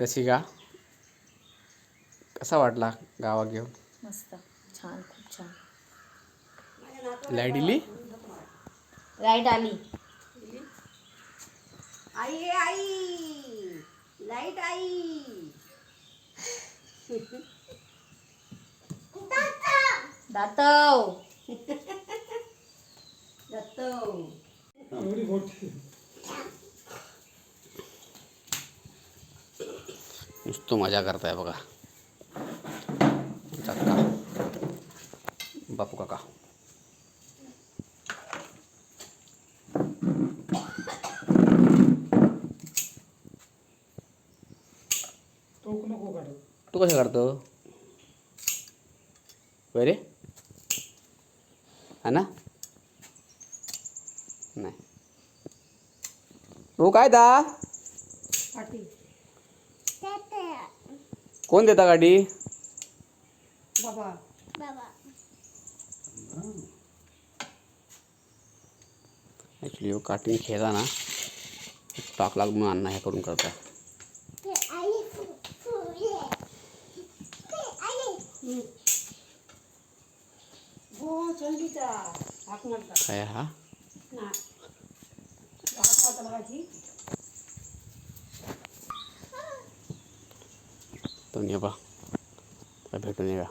रसिका कसा वाटला गावा घेऊन? मस्त. छान खूप छान. लाईट दिली लाईट आली. आई आई. लाईट आई. दातव. दत्त नुसतं मजा करताय बघा. काका बापू काका. तू कसं काढतो? होय रे? हा ना? नाही. तू काय दा? पाटी कोण देता गाडी? बाबा. ॲक्च्युली काटिंग खेळला ना टाक लाग म्हणून अण्णा हे करून करता हो काय हा ना हाक मारता बघाची तो ये बा भेटून येऊया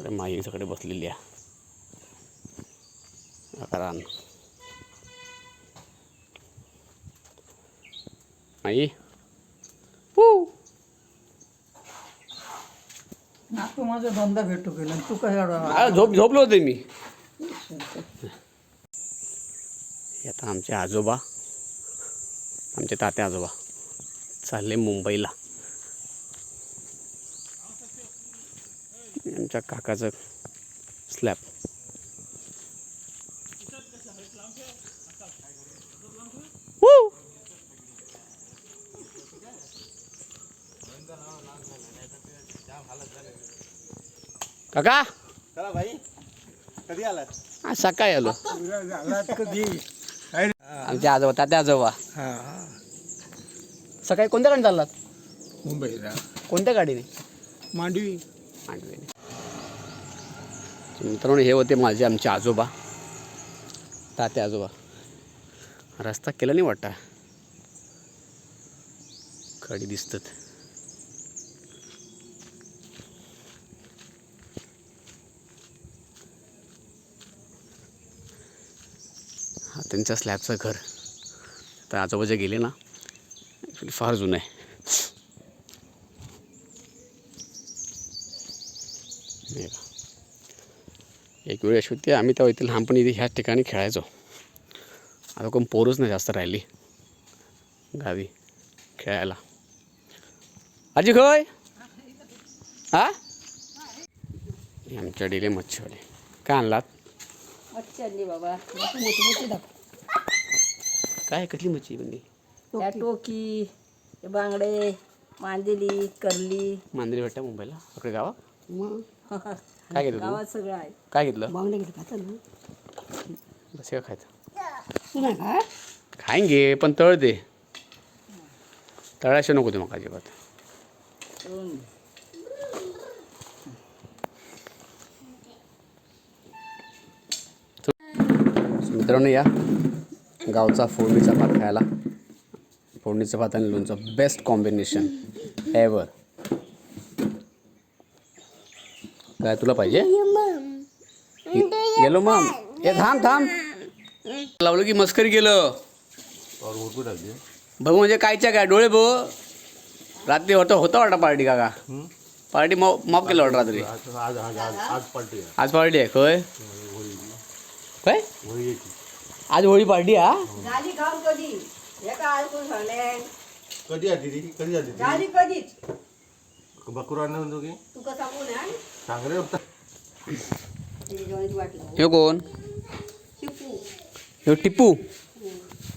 अरे माई सगळे बसलेली आहे कारण ना तू माझा धंदा भेटू गेला तू काय झोप झोपलो होते मी आता आमचे आजोबा आमचे तात्या आजोबा चालले मुंबईला. आमच्या काकाचं स्लॅब काका? चला भाई. कधी आज सकाळी आलो. कधी? आमचे आजोबा तात्या आजोबा. सकाळी कोणत्या गाडी चाललात? मुंबईला. कोणत्या गाडीने? मांडवी. मांडवीने मित्रांनो हे होते माझे आमचे आजोबा. तात्या आजोबा. रस्ता केला नाही वाटता गाडी दिसतात. हा त्यांच्या स्लॅबचं घर. तर आजोबा जे गेले ना ॲक्च्युली फार जुनं आहे हे. एक वेळ अशी होती आम्ही तेव्हा इथे लहानपणी इथे ह्याच ठिकाणी खेळायचो. आता कोण पोरच नाही जास्त राहिली. गावी खेळायला. आजी खोय? हा आमच्या डिले मच्छीवाले काय आणलात? मच्छी आणली बाबा. मोठी मोठी काय कसली मच्छी बनली? त्या टोकी. हे बांगडे मांदेली करली. मांजरी भेटता मुंबईला आपल्या गावात? मग? काय घेतलं तू? गावात सगळं आहे. काय घेतलं? बांगडे घेतले खाता ना. बस हे खायचं. तू नाही का खाईंगे पण तळ दे. तळाशे नको ते मग अजिबात. मित्रांनो या. गावचा फोडणीचा भात खायला. फोडणीचा भात आणि लोणचं. बेस्ट कॉम्बिनेशन एवर काय तुला पाहिजे? गेलो मग ए थांब थांब. लावलं की मस्करी केलं. बघ म्हणजे कायच्या काय? डोळे बघ रात्री होतं होता वाटा पार्टी काका. पार्टी मॉप माफ केलं वाटत रात्री. आज पार्टी आहे आज खय काय? आज होळी पार्टी हा? झाली कधी? हे काय ऐकून कधी आली ती? कधी आली झाली कधीच. ती बकरू आणलं म्हणतो की? तू का सांगू ना सांग रे होता जेवणाची हे कोण? हे टिप्पू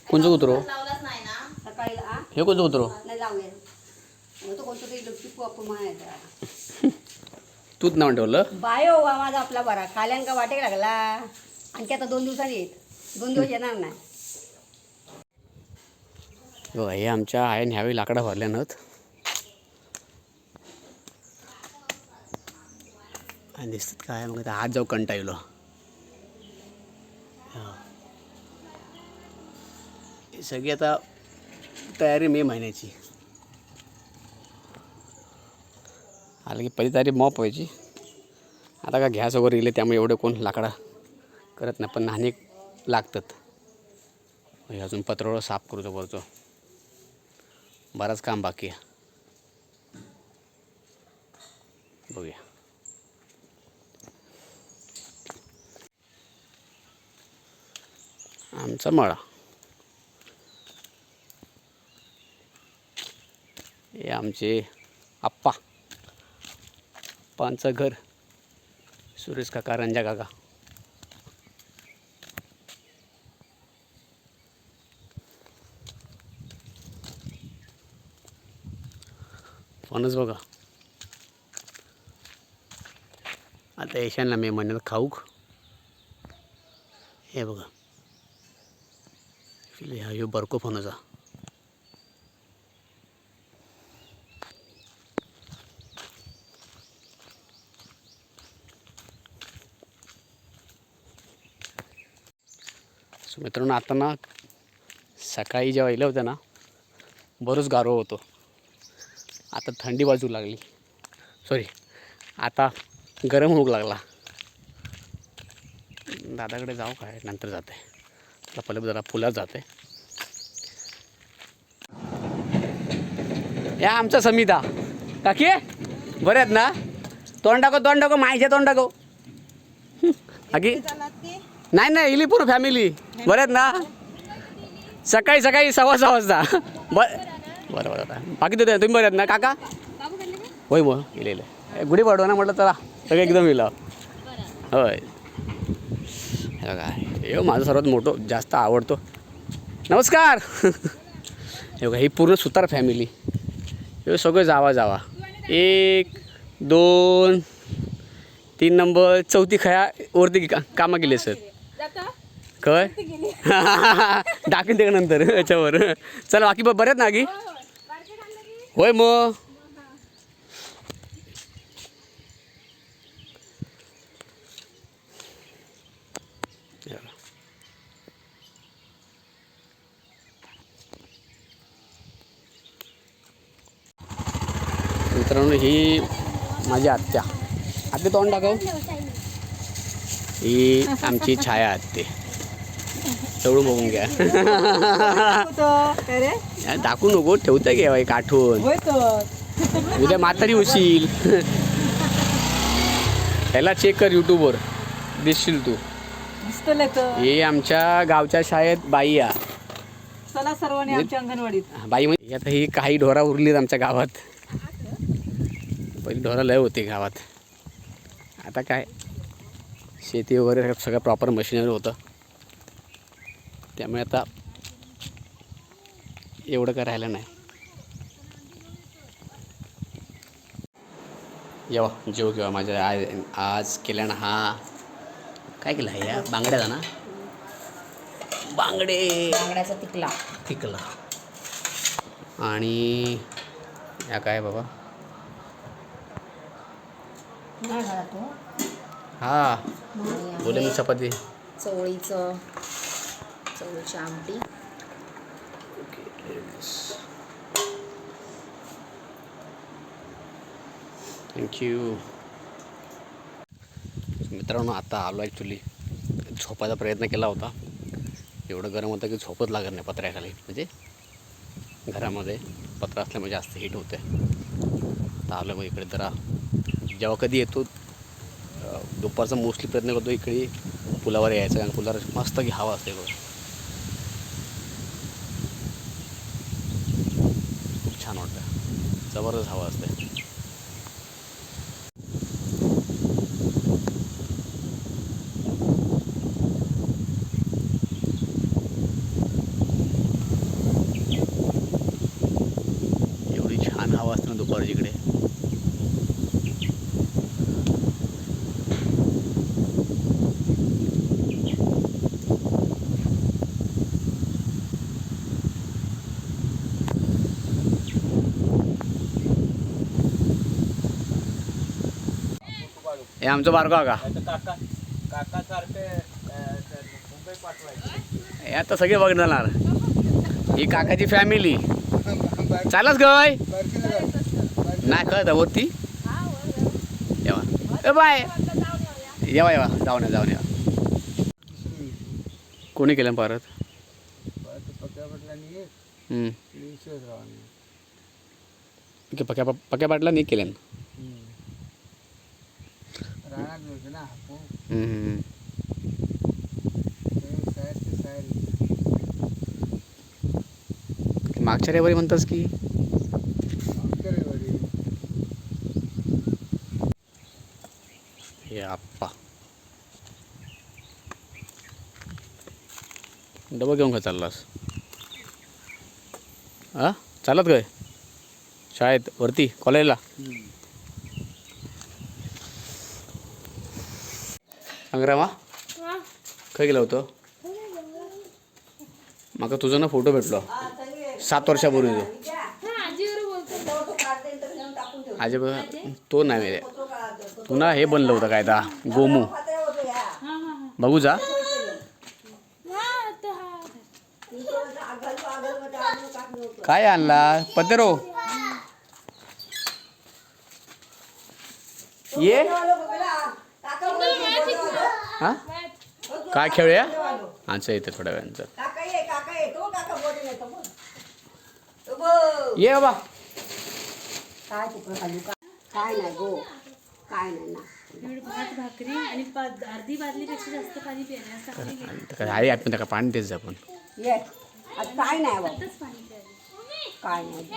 कोणचं कुत्रो? लावलाच नाही ना सकाळी आ? हे कोणचं कुत्रो? नाही जाऊया. मग तो कोणतं तरी चिपू आपण म्हणायचा तूच नाव ठेवलं? बायो वा माझा आपला बरा. खाल्यान का वाटे लागला. आणखी आता दोन दिवसांनी येत. दोन दिवस येणार नाही. बघा हे आमच्या आयन ह्यावेळी लाकडं भरल्यानं आणि दिसतात काय मग आता हात जाऊ कंटाळलो. हा. ही सगळी आता तयारी मे महिन्याची. आलं की पहिली तारीख मॉप व्हायची. आता का गॅस वगैरे गेले त्यामुळे एवढे कोण लाकडा करत नाही पण नाणे लागतात. अजून पत्रवळं साफ करूचं वरचं. बराच काम बाकी आहे. बघूया. आमचा मळा. हे आमचे आप्पा. आप्पांचं घर. सुरेश काका रंजा काका. फणस बघा. आता येशांना मी महिन्यात खाऊक. हे बघा. हा ह्यो बरको फणसा हा सो मित्रांनो आता ना सकाळी जेव्हा येलं होतं ना बरंच गारवा होतो. आता थंडी बाजू लागली. सॉरी आता गरम होऊ लागला. दादाकडे जाऊ काय? नंतर जाते. त्याला पहिले जरा फुलात जाते या आमचा समिता. काकी बरे आहेत ना? तोंड टाको तोंड टाको मायच्या तोंड टाको काकी? नाही नाही इली पूर्ण फॅमिली बरे आहेत ना? सकाळी सकाळी सव्वा सहा वाजता. बर बरं बरं बरं. बाकी तर तुम्ही बरे आहेत ना? काका? होय मग. इलेलं गुढी पाडवा ना म्हटलं चला. सगळं एकदम इलं होय. हे बघा हे माझं सर्वात मोठं जास्त आवडतो. नमस्कार. हे बघा ही पूर्ण सुतार फॅमिली हे सगळं जावा जावा. एक दोन तीन नंबर चौथी खया वरती का कामं केली सर. काय? टाकीन ते नंतर याच्यावर. चला बाकी बरे आहेत ना आगी? होय मग मित्रांनो ही माझी आत्या. आत्या तोंड टाकव ही आमची छाया आत्ते तेवढं बघून घ्या. दाखवू नको ठेवता घ्या तर उद्या म्हातारी होशील. त्याला चेक कर यूट्यूबवर दिसशील तू. हे आमच्या गावच्या शाळेत बाई या. चला सर्वांनी आमच्या अंगणवाडीत. बाई म्हणजे आता ही काही ढोरा उरलीत आमच्या गावात. पहिली ढोरा लय होते गावात. आता काय? शेती वगैरे सगळं प्रॉपर मशिनरी होतं. त्यामुळे आता एवढं काय राहिलं नाही. जेव्हा जेव किंवा माझ्या आज आज केल्यानं हा काय केला आहे या बांगड्याचा ना? बांगडे. बांगड्याचा तिकला पिकला. आणि या काय बाबा? हा. बोले मी चपाती. चवळीचं. चवळीची आमटी थँक्यू मित्रांनो आता आलो ॲक्च्युली झोपायचा प्रयत्न केला होता. एवढं गरम होतं की झोपच लागत नाही पत्र्याखाली. म्हणजे घरामध्ये पत्र असल्यामुळे जास्त हीट होते आता आलो मग इकडे जरा. जेव्हा कधी येतो दुपारचा मोस्टली प्रयत्न करतो इकडे पुलावर यायचं. कारण पुलावर मस्त की हवा असते बघ खूप छान वाटतं जबरदस्त हवा असते. एवढी छान हवा असते ना दुपारची इकडे. हे आमचं बारका का हे आता सगळे बघणार. ही काकाची फॅमिली चालच गय नाही कळत वरती येवा. बाय. येवा येवा. जाऊन या जाऊन या कोणी केलं परत? पक्या पाटला नाही केल्यान. मागच्या रविवारी म्हणतास की? हे आप्पा. डबा घेऊन काय चाललास? हा चालत काय? शाळेत? वरती? कॉलेजला? संग्रामा खंय गेलो होतो? म्हाका तुझो ना फोटो भेटलो. सात वर्षापूर्वीचो आजी तो नाही मेरे तू ना हे बनलं होतं काय ता गोमू बघू जा. काय आणला? पत्रो. ये. हा? काय खेळूया आमचं येतं थोड्या वेळांचं ये बाबा. काय काय नाही गो. काय नाही ना. भाकरी आणि पा- अर्धी बादलीपेक्षा जास्त पाणी आहे आपण त्याला पाणी देत जा आपण. ये. आज काय नाही काय नाही.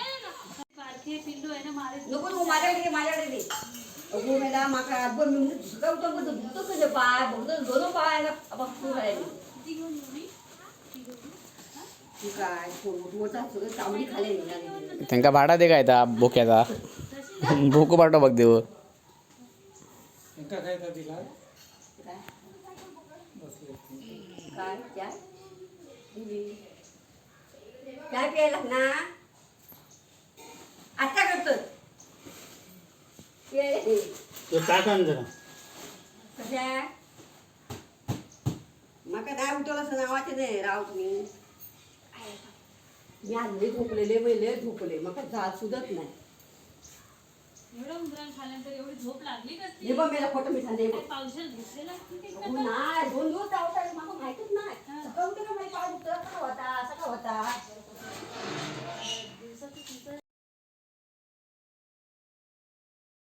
माझ्याकडे माझ्याकडे दे अगो मेला माका आजभर मी सुद्धा उठं धुतो तुझे पाय बघतो दोन पाय ना अब तू राहिली तू काय मोठा सगळं चांबडी खाले निघाली त्यांका भाडा दे काय ता बोक्याचा भोको पाठव बघ देव काय काय काय प्यायला ना आता करतो कशा माका नाही उठवलं असं नावाचे नाही राव तुम्ही मी आज लय झोपलेले मी लय झोपले. मका जात सुधत नाही. एवढं उंदरान खाल्यानंतर एवढी झोप लागली कसली हे बघ मेला फोटो मी सांगते पावसात घेतलेला नाही. दोन दिवस जाऊ माका माहितच नाही. सकाळी उठे का माहीत